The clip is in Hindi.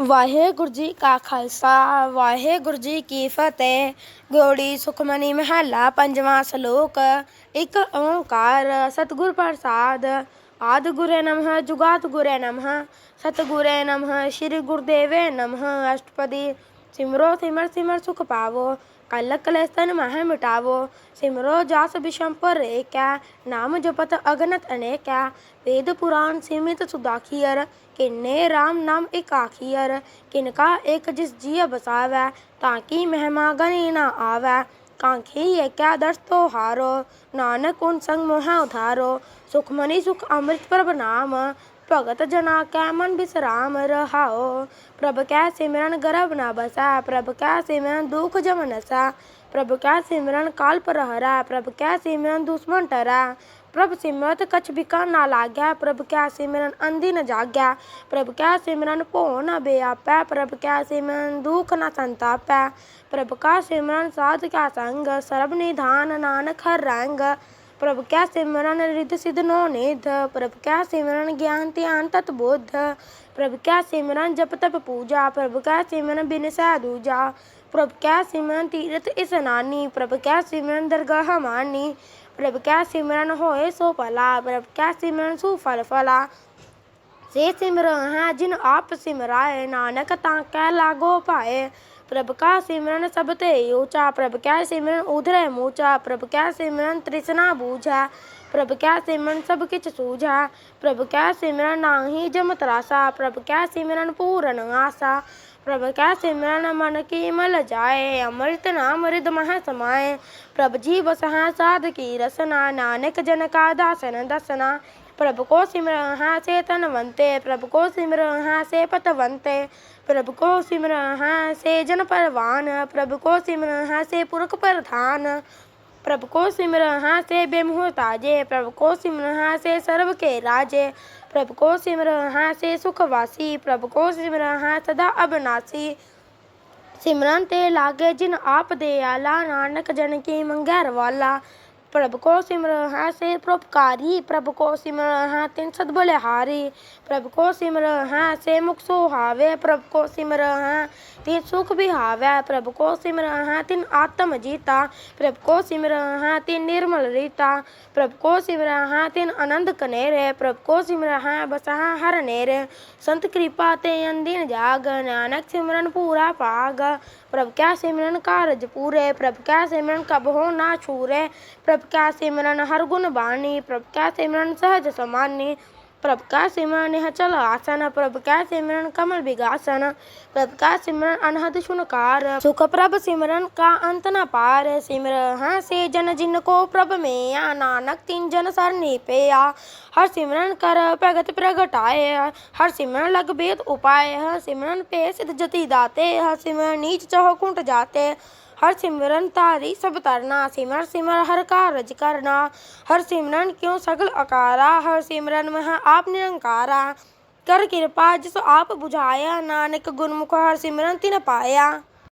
ਵਾਹਿਗੁਰੂ ਜੀ ਕਾ ਖਾਲਸਾ, ਵਾਹਿਗੁਰੂ ਜੀ ਕੀ ਫਤਿਹ। ਗੋੜੀ ਸੁਖਮਨੀ ਮਹੱਲਾ, ਪੰਜਵਾਂ ਸ਼ਲੋਕ, ਇੱਕ ਓੰਕਾਰ, ਸਤਿਗੁਰ ਪ੍ਰਸਾਦ। ਆਦ ਗੁਰੇ ਨਮః ਜੁਗਾਤ ਗੁਰੇ ਨਮঃ। ਸਤਿਗੁਰੇ ਨਮঃ, ਸ੍ਰੀ ਗੁਰਦੇਵੇ ਨਮঃ। ਅਸ਼ਟਪਦੀ, ਸਿਮਰੋ ਸਿਮਰ ਸਿਮਰ ਸੁਖ ਪਾਵੋ। ਕਲ ਕਲੇਸਨ ਮਹਿ ਮਿਟਾਵੋ ਸਿਮਰੋ ਜਾਸ ਬਿਸ਼ੰਪਰ ਏਕੈ ਨਾਮ ਜਪਤ ਅਗਨਤ ਅਨੇਕੈ ਵੇਦ ਪੁਰਾਨ ਸੀਮਿਤ ਸੁਦਾਖੀਅਰ ਕਿੰਨੇ RAM ਨਾਮ ਇੱਕ ਕਿਨਕਾ ਇੱਕ ਜਿਸ ਜੀਅ ਬਸਾਵੈ ਤਾਂ ਕੀ ਮਹਿਮਾ ਗਨੀ ਨਾ ਆਵੈ ਕਾਂਖੀ ਏਕੈ ਦਰਸ ਤੋ ਹਾਰੋ ਨਾਨਕ ਉਨ ਸੰਗ ਮੋਹ ਉਧਾਰੋ ਸੁਖਮਨੀ ਸੁਖ ਅੰਮ੍ਰਿਤ ਪ੍ਰਭ ਨਾਮ भगत जना कै मन विश्राम रहाओ। प्रभ कै सिमरन गर्भ न बसा, प्रभु कै सिमरन दुख जम नसा प्रभु कै सिमरन काल पर हरा प्रभु कै सिमरन दुश्मन टरा। प्रभ सिमरत कछ बिका ना लाग्या प्रभु कै सिमरन अंधी न जाग्या प्रभु कै सिमरन भो न बेआपै, प्रभु कै सिमरन दुख न संतापै। प्रभु का सिमरन साध का संग सर्व निधान नानक हर रंग। प्रभु क्या सिमरन रिद सिद्ध नो निध? प्रभु क्या सिमरन ज्ञान त्यान तत्बुद्ध प्रभु क्या सिमरन जप तप पूजा? प्रभु क्या सिमरन बिन साधुजा? प्रभु क्या सिमरन तीर्थ स्नानी प्रभु क्या सिमरन दरगाह मानी? प्रभु क्या सिमरन होए सो फला? प्रभु क्या सिमरन सुफल फला? से सिमरन है जिन आप सिमराए, नानक तां लागो पाए? प्रभु का सिमरन सब ते योचा प्रभु क्या सिमरन उधर मोचा प्रभु क्या सिमरन तृष्णा बूझा, प्रभु क्या सिमरन सब किच सूझा, प्रभु क्या सिमरन नाही जम त्रासा, प्रभु क्या सिमरन पूरन आसा, प्रभु क्या सिमरन मन की मल जाए, अमृत नाम हृद मह समाये प्रभ जी बसहा साध की रसना, नानक जन का दासन दसना प्रभु को सिमरन हाँ से तनवंते प्रभु को सिमरन हाँ से पतवंते प्रभु को सिमरन हाँ से जन परवान, प्रभु को सिमरन हाँ से पुरख प्रधान, प्रभु को सिमरन हाँ से बेमुह ताजे, प्रभु को सिमरन हाँ से सर्व के राजे, प्रभु को सिमरन हाँ से सुखवासी, प्रभु को सिमरन हाँ सदा अबनासी सिमरन ते लागे जिन आप दयाला, नानक जन की मंगैर वाला प्रभु को सिमरन हाँ से परोपकारी प्रभु को सिमरन हाँ तिन सद बलिहारी प्रभु को सिमरन हाँ से मुख सुहावे, प्रभु को सिमरन हाँ तिन सुख भी बिहावे। प्रभु को सिमरन हाँ तिन आत्म जीता। प्रभु को सिमरन हाँ तिन निर्मल रीता। प्रभु को सिमरन हाँ तिन आनंद कनेरे। प्रभु को सिमरन हाँ बसहा हर नेरे। संत कृपा ते अंदिन जाग, नानक सिमरन पूरा पाग। प्रभु क्या सिमरन कारज पूरे, प्रभु क्या सिमरन कब हो ना छूरे। प्रभु क्या सिमरन हर गुण बानी प्रभु क्या सिमरन सहज समानी। प्रभु का सिमरन यह चल आसन प्रभु का सिमरन कमल विगासन। प्रभु का सिमरन अनहद शुनकार सुख प्रभ सिमरन का अंत न पार। सिमर हाँ से जन जिन को प्रभ में या नानक तीन जन सरनी पे हर सिमरन कर प्रगति प्रगटाए। हर सिमरन लग बेद उपाय हर सिमरन पे सिद्ध जति दाते। हर सिमरन नीच चहो कुंट जाते। हर सिमरन तारी सब तरना सिमर सिमर हर कारज करना हर सिमरन क्यों सगल अकारा हर सिमरन में आप निरंकारा कर कृपा जिस आप बुझाया नानक गुरमुख हर सिमरन तिन पाया